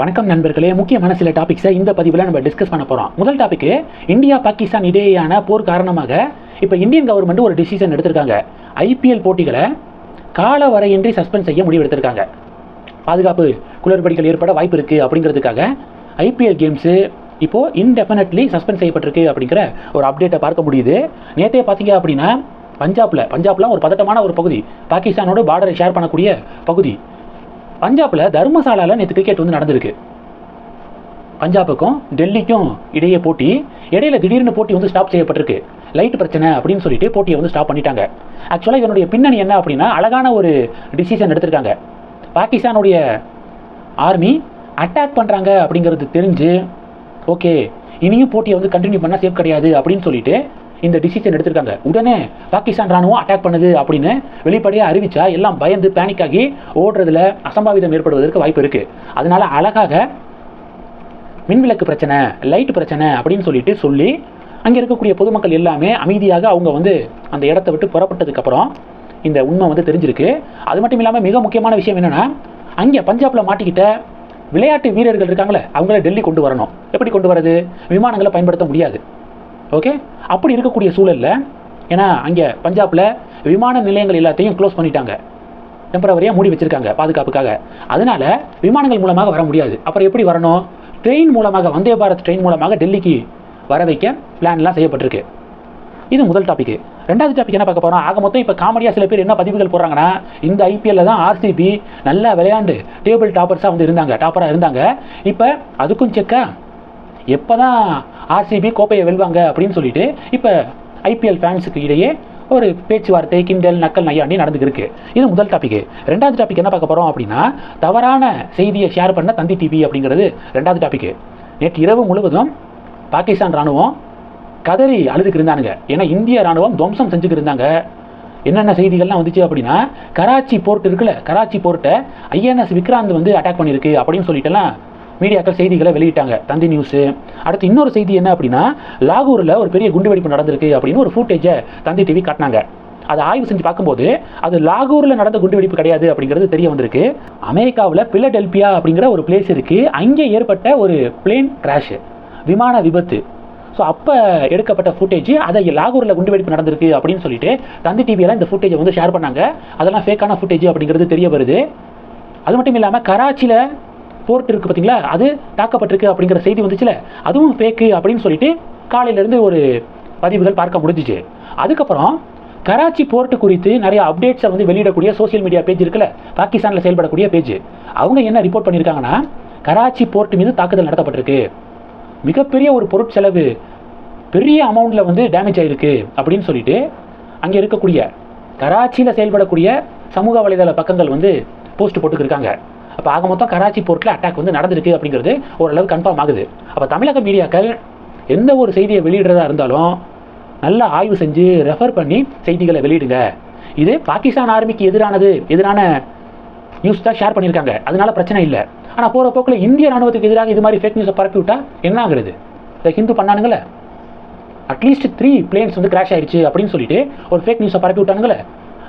வணக்கம் நண்பர்களே. முக்கியமான சில டாபிக்ஸை இந்த பதிவில் நம்ம டிஸ்கஸ் பண்ண போகிறோம் முதல் டாபிக் இந்தியா பாகிஸ்தான் இடையேயான போர் காரணமாக இப்போ இந்தியன் கவர்மெண்ட் ஒரு டிசிஷன் எடுத்திருக்காங்க. ஐபிஎல் போட்டிகளை கால வரையின்றி சஸ்பெண்ட் செய்ய முடிவெடுத்திருக்காங்க பாதுகாப்பு குளறுபடிகள் ஏற்பட வாய்ப்பு இருக்குது அப்படிங்கிறதுக்காக ஐபிஎல் கேம்ஸு இப்போது இன்டெஃபினட்லி சஸ்பெண்ட் செய்யப்பட்டிருக்கு அப்படிங்கிற ஒரு அப்டேட்டை பார்க்க முடியுது. நேற்றே பார்த்தீங்க அப்படின்னா பஞ்சாப்பில் பஞ்சாப்லாம் ஒரு பதட்டமான ஒரு பகுதி. பாகிஸ்தானோட பார்டரை ஷேர் பண்ணக்கூடிய பகுதி. பஞ்சாப்ல தர்மசாலால நேற்று கிரிக்கெட் வந்து நடந்திருக்கு. பஞ்சாபுக்கும் டெல்லிக்கும் இடையே போட்டி இடையில திடீர்னு போட்டி வந்து ஸ்டாப் செய்யப்பட்டிருக்கு. லைட் பிரச்சனை அப்படின்னு சொல்லிட்டு போட்டியை வந்து ஸ்டாப் பண்ணிட்டாங்க. ஆக்சுவலாக இதனுடைய பின்னணி என்ன அப்படின்னா அழகான ஒரு டிசிஷன் எடுத்திருக்காங்க. பாகிஸ்தானுடைய ஆர்மி அட்டாக் பண்ணுறாங்க அப்படிங்கிறது தெரிஞ்சு ஓகே இனியும் போட்டியை வந்து கண்டினியூ பண்ணால் சேஃப் கிடையாது அப்படின்னு சொல்லிட்டு இந்த டிசிஷன் எடுத்திருக்காங்க. உடனே பாகிஸ்தான் ராணுவம் அட்டாக் பண்ணுது அப்படின்னு வெளிப்படையாக அறிவிச்சா எல்லாம் பயந்து பேனிக் ஆகி ஓடுறதுல அசம்பாவிதம் ஏற்படுவதற்கு வாய்ப்பு இருக்கு. அதனால அழகாக மின்விளக்கு பிரச்சனை லைட் பிரச்சனை அப்படின்னு சொல்லிட்டு சொல்லி அங்கே இருக்கக்கூடிய பொதுமக்கள் எல்லாமே அமைதியாக அவங்க வந்து அந்த இடத்த விட்டு புறப்பட்டதுக்கப்புறம் இந்த உண்மை வந்து தெரிஞ்சிருக்கு. அது மட்டும் இல்லாமல் மிக முக்கியமான விஷயம் என்னென்னா அங்கே பஞ்சாப்பில் மாட்டிக்கிட்ட விளையாட்டு வீரர்கள் இருக்காங்களே அவங்கள டெல்லி கொண்டு வரணும். எப்படி கொண்டு வரது? விமானங்களை பயன்படுத்த முடியாது. ஓகே அப்படி இருக்கக்கூடிய சூழல்ல ஏன்னா அங்கே பஞ்சாப்பில் விமான நிலையங்கள் எல்லாத்தையும் க்ளோஸ் பண்ணிட்டாங்க. டெம்பரவரியாக மூடி வச்சுருக்காங்க பாதுகாப்புக்காக. அதனால் விமானங்கள் மூலமாக வர முடியாது. அப்புறம் எப்படி வரணும்? ட்ரெயின் மூலமாக வந்தே பாரத் ட்ரெயின் மூலமாக டெல்லிக்கு வர வைக்க பிளான்லாம் செய்யப்பட்டிருக்கு. இது முதல் டாபிக் ரெண்டாவது டாபிக் என்ன பார்க்க போகிறோம் ஆக மொத்தம் இப்போ காமெடியாக சில பேர் என்ன பதிவுகள் போடுறாங்கன்னா இந்த ஐபிஎல்ல தான் ஆர்சிபி நல்லா விளையாண்டு டேபிள் டாப்பர்ஸாக வந்து இருந்தாங்க டாப்பராக இருந்தாங்க. இப்போ அதுக்கும் செக்காக எப்போ தான் ஆர்சிபி கோப்பையை வெல்வாங்க அப்படின்னு சொல்லிட்டு இப்போ ஐபிஎல் ஃபேன்ஸுக்கு இடையே ஒரு பேச்சுவார்த்தை கிண்டல் நக்கல் நையாண்டி நடந்துருக்கு இது முதல் டாபிக் ரெண்டாவது டாபிக் என்ன பார்க்க போகிறோம் அப்படின்னா தவறான செய்தியை ஷேர் பண்ண தந்தி டிவி அப்படிங்கிறது ரெண்டாவது டாபிக் நேற்று இரவு முழுவதும் பாகிஸ்தான் ராணுவம் கதறி அழுதுக்கு இருந்தானுங்க. ஏன்னா இந்திய ராணுவம் துவம்சம் செஞ்சுக்கு இருந்தாங்க. என்னென்ன செய்திகள்லாம் வந்துச்சு அப்படின்னா கராச்சி போர்ட் இருக்குல்ல கராச்சி போர்ட்டை ஐஎன்எஸ் விக்ராந்த் வந்து அட்டாக் பண்ணியிருக்கு அப்படின்னு சொல்லிட்டுலாம் மீடியாக்கள் செய்திகளை வெளியிட்டாங்க. தந்தி நியூஸு அடுத்து இன்னொரு செய்தி என்ன அப்படின்னா லாகூரில் ஒரு பெரிய குண்டுவெடிப்பு நடந்திருக்கு அப்படின்னு ஒரு ஃபூட்டேஜை தந்தி டிவி காட்டினாங்க. அதை ஆய்வு செஞ்சு பார்க்கும்போது அது லாகூரில் நடந்த குண்டுவெடிப்பு கிடையாது அப்படிங்கிறது தெரிய வந்திருக்கு. அமெரிக்காவில் பிலடெல்பியா அப்படிங்கிற ஒரு பிளேஸ் இருக்குது அங்கே ஏற்பட்ட ஒரு பிளேன் கிராஷ் விமான விபத்து. ஸோ அப்போ எடுக்கப்பட்ட ஃபுட்டேஜ் அதை லாகூரில் குண்டுவெடிப்பு நடந்திருக்கு அப்படின்னு சொல்லிட்டு தந்தி டிவியெல்லாம் இந்த ஃபுட்டேஜை வந்து ஷேர் பண்ணாங்க. அதெல்லாம் ஃபேக்கான ஃபுட்டேஜ் அப்படிங்கிறது தெரிய வருது. அது மட்டும் இல்லாமல் கராச்சியில் போர்ட் இருக்குது பார்த்தீங்களா அது தாக்கப்பட்டிருக்கு அப்படிங்கிற செய்தி வந்துச்சுல அதுவும் ஃபேக்கு அப்படின்னு சொல்லிட்டு காலையிலேருந்து ஒரு பதிவுகள் பார்க்க முடிஞ்சிச்சு. அதுக்கப்புறம் கராச்சி போர்ட்டு குறித்து நிறைய அப்டேட்ஸை வந்து வெளியிடக்கூடிய சோஷியல் மீடியா பேஜ் இருக்குல்ல பாகிஸ்தானில் செயல்படக்கூடிய பேஜ் அவங்க என்ன ரிப்போர்ட் பண்ணியிருக்காங்கன்னா கராச்சி போர்ட் மீது தாக்குதல் நடத்தப்பட்டிருக்கு. மிகப்பெரிய ஒரு பொருட்செலவு பெரிய அமௌண்ட்டில் வந்து டேமேஜ் ஆகிருக்கு அப்படின்னு சொல்லிட்டு அங்கே இருக்கக்கூடிய கராச்சியில் செயல்படக்கூடிய சமூக வலைதள பக்கங்கள் வந்து போஸ்ட் போட்டுக்கிருக்காங்க. அப்போ ஆக மொத்தம் கராச்சி போர்ட்டில் அட்டாக் வந்து நடந்திருக்கு அப்படிங்கிறது ஓரளவு கன்ஃபார்ம் ஆகுது. அப்போ தமிழக மீடியாக்கள் எந்த ஒரு செய்தியை வெளியிடுறதா இருந்தாலும் நல்லா ஆய்வு செஞ்சு ரெஃபர் பண்ணி செய்திகளை வெளியிடுங்க. இது பாகிஸ்தான் ஆர்மிக்கு எதிரானது எதிரான நியூஸ் தான் ஷேர் பண்ணியிருக்காங்க. அதனால பிரச்சனை இல்லை. ஆனால் போகிற போக்கில் இந்திய ராணுவத்துக்கு எதிராக இது மாதிரி ஃபேக் நியூஸை பரப்பி விட்டால் என்ன ஆகுறது? இந்த ஹிந்து பண்ணானுங்களே. அட்லீஸ்ட் த்ரீ பிளேன்ஸ் வந்து கிராஷ் ஆயிடுச்சு அப்படின்னு சொல்லிட்டு ஒரு ஃபேக் நியூஸை பரப்பி விட்டானுங்களே.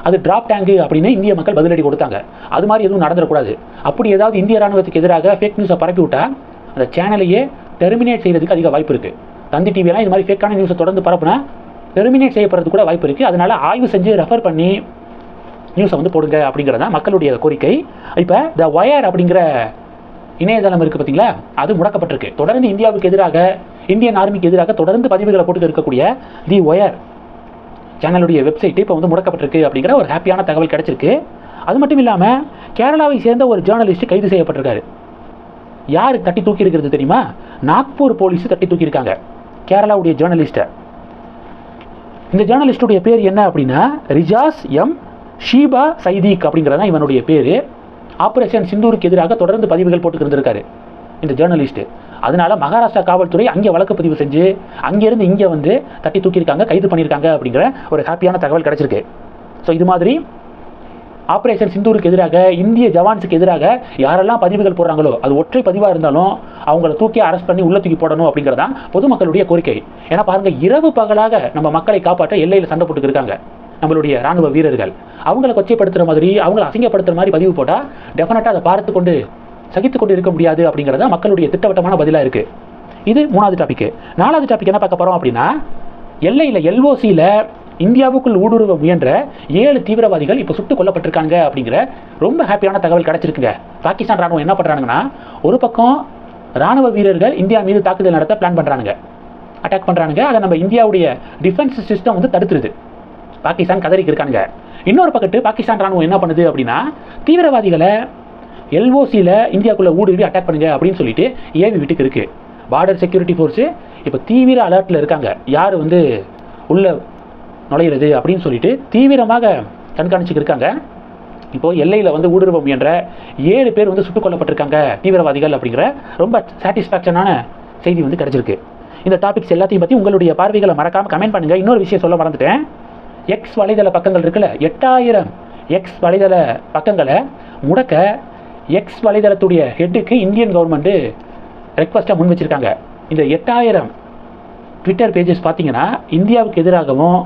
அது டிராப் டேங்கு அப்படின்னு இந்திய மக்கள் பதிலடி கொடுத்தாங்க. அது மாதிரி எதுவும் நடந்துடக்கூடாது. அப்படி ஏதாவது இந்திய ராணுவத்துக்கு எதிராக ஃபேக் நியூஸை பரப்பி விட்டால் அந்த சேனலையே டெர்மினேட் செய்யறதுக்கு அதிக வாய்ப்பு இருக்குது தந்தி டிவியெல்லாம் இது மாதிரி ஃபேக்கான நியூஸை தொடர்ந்து பரப்புனா டெர்மினேட் செய்யப்படுறது கூட வாய்ப்பு இருக்குது அதனால் ஆய்வு செஞ்சு ரெஃபர் பண்ணி நியூஸை வந்து போடுங்க அப்படிங்கிறது தான் மக்களுடைய கோரிக்கை. இப்போ த ஒயர் அப்படிங்கிற இணையதளம் இருக்குது பார்த்தீங்களா அது முடக்கப்பட்டிருக்கு. தொடர்ந்து இந்தியாவுக்கு எதிராக இந்தியன் ஆர்மிக்கு எதிராக தொடர்ந்து பதிவுகளை போட்டு இருக்கக்கூடிய தி ஒயர் சேனலுடைய வெப்சைட் இப்போ வந்து முடக்கப்பட்டிருக்கு அப்படிங்கிற ஒரு ஹாப்பியான தகவல் கிடச்சிருக்கு. அது மட்டும் இல்லாமல் கேரளாவை சேர்ந்த ஒரு ஜேர்னலிஸ்ட் கைது செய்யப்பட்டிருக்காரு. யார் தட்டி தூக்கி இருக்கிறது தெரியுமா? நாக்பூர் போலீஸ் தட்டி தூக்கியிருக்காங்க கேரளாவுடைய ஜேர்னலிஸ்ட்டை இந்த ஜேர்னலிஸ்டுடைய பேர் என்ன அப்படின்னா ரிஜாஸ் எம். ஷீபா சைதீக் அப்படிங்கிறது தான் இவனுடைய பேர். ஆபரேஷன் சிந்தூருக்கு எதிராக தொடர்ந்து பதிவுகள் போட்டுக்கிட்டு இருந்திருக்காரு. இந்த ஜேர்னலிஸ்ட் அதனால மகாராஷ்டிரா காவல்துறை அங்கே வழக்கு பதிவு செஞ்சு அங்கேருந்து இங்கே வந்து தட்டி தூக்கியிருக்காங்க கைது பண்ணியிருக்காங்க அப்படிங்கிற ஒரு ஹாப்பியான தகவல் கிடைச்சிருக்கு. ஸோ இது மாதிரி ஆப்ரேஷன் சிந்தூருக்கு எதிராக இந்திய ஜவான்ஸுக்கு எதிராக யாரெல்லாம் பதிவுகள் போடுறாங்களோ அது ஒற்றை பதிவாக இருந்தாலும் அவங்கள தூக்கி அரெஸ்ட் பண்ணி உள்ள தூக்கி போடணும் அப்படிங்கிறதான் பொதுமக்களுடைய கோரிக்கை. ஏன்னா பாருங்கள் இரவு பகலாக நம்ம மக்களை காப்பாற்ற எல்லையில் சண்டை போட்டுக்கு இருக்காங்க நம்மளுடைய ராணுவ வீரர்கள். அவங்கள கொச்சைப்படுத்துகிற மாதிரி அவங்கள அசிங்கப்படுத்துகிற மாதிரி பதிவு போட்டால் டெஃபினட்டாக அதை பார்த்து கொண்டு சகித்து கொண்டு இருக்க முடியாது அப்படிங்கிறத மக்களுடைய திட்டவட்டமான பதிலாக இருக்குது இது மூணாவது டாபிக் நாலாவது டாபிக் என்ன பார்க்க போகிறோம் அப்படின்னா எல்லையில் எல்ஓசியில் இந்தியாவுக்குள் ஊடுருவ முயன்ற ஏழு தீவிரவாதிகள் இப்போ சுட்டுக் கொல்லப்பட்டிருக்காங்க அப்படிங்கிற ரொம்ப ஹாப்பியான தகவல் கிடைச்சிருக்குங்க. பாகிஸ்தான் ராணுவம் என்ன பண்ணுறாங்கன்னா ஒரு பக்கம் ராணுவ வீரர்கள் இந்தியா மீது தாக்குதல் நடத்த பிளான் பண்ணுறானுங்க அட்டாக் பண்ணுறானுங்க அதை நம்ம இந்தியாவுடைய டிஃபென்ஸ் சிஸ்டம் வந்து தடுத்துருது. பாகிஸ்தான் கதறிக்கு இருக்கானுங்க இன்னொரு பக்கத்து பாகிஸ்தான் ராணுவம் என்ன பண்ணுது அப்படின்னா தீவிரவாதிகளை எல்ஓசியில் இந்தியாவுக்குள்ளே ஊடுருவி அட்டாக் பண்ணுங்க அப்படின்னு சொல்லிட்டு ஏவி வீட்டுக்கு இருக்கு. பார்டர் செக்யூரிட்டி ஃபோர்ஸு இப்போ தீவிர அலர்ட்டில் இருக்காங்க. யார் வந்து உள்ளே நுழையிறது அப்படின்னு சொல்லிட்டு தீவிரமாக கண்காணிச்சுக்கு இருக்காங்க. இப்போது எல்லையில் வந்து ஊடுருவ முயன்ற ஏழு பேர் வந்து சுட்டுக் கொல்லப்பட்டிருக்காங்க தீவிரவாதிகள் அப்படிங்கிற ரொம்ப சாட்டிஸ்ஃபேக்ஷனான செய்தி வந்து கிடச்சிருக்கு. இந்த டாபிக்ஸ் எல்லாத்தையும் பற்றி உங்களுடைய பார்வைகளை மறக்காமல் கமெண்ட் பண்ணுங்க. இன்னொரு விஷயம் சொல்ல மறந்துட்டேன். எக்ஸ் வலைதள பக்கங்கள் இருக்குல்ல எட்டாயிரம் எக்ஸ் வலைதள பக்கங்களை முடக்க எக்ஸ் வலைதளத்துடைய ஹெட்டுக்கு இந்தியன் கவர்மெண்ட்டு ரெக்வஸ்ட்டாக முன் வச்சிருக்காங்க. இந்த எட்டாயிரம் ட்விட்டர் பேஜஸ் பார்த்தீங்கன்னா இந்தியாவுக்கு எதிராகவும்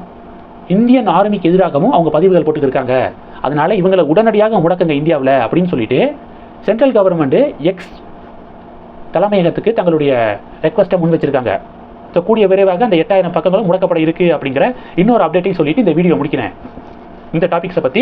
இந்தியன் ஆர்மிக்கு எதிராகவும் அவங்க பதிவுகள் போட்டுக்கிருக்காங்க அதனால் இவங்களை உடனடியாக முடக்குங்க இந்தியாவில் அப்படின்னு சொல்லிட்டு சென்ட்ரல் கவர்மெண்ட்டு எக்ஸ் தலைமையகத்துக்கு தங்களுடைய ரெக்வஸ்ட்டை முன் வச்சுருக்காங்க. ஸோ கூடிய விரைவாக அந்த எட்டாயிரம் பக்கங்களும் முடக்கப்பட இருக்குது அப்படிங்கிற இன்னொரு அப்டேட்டையும் சொல்லிட்டு இந்த வீடியோ முடிக்கிறேன். இந்த டாபிக்ஸை பற்றி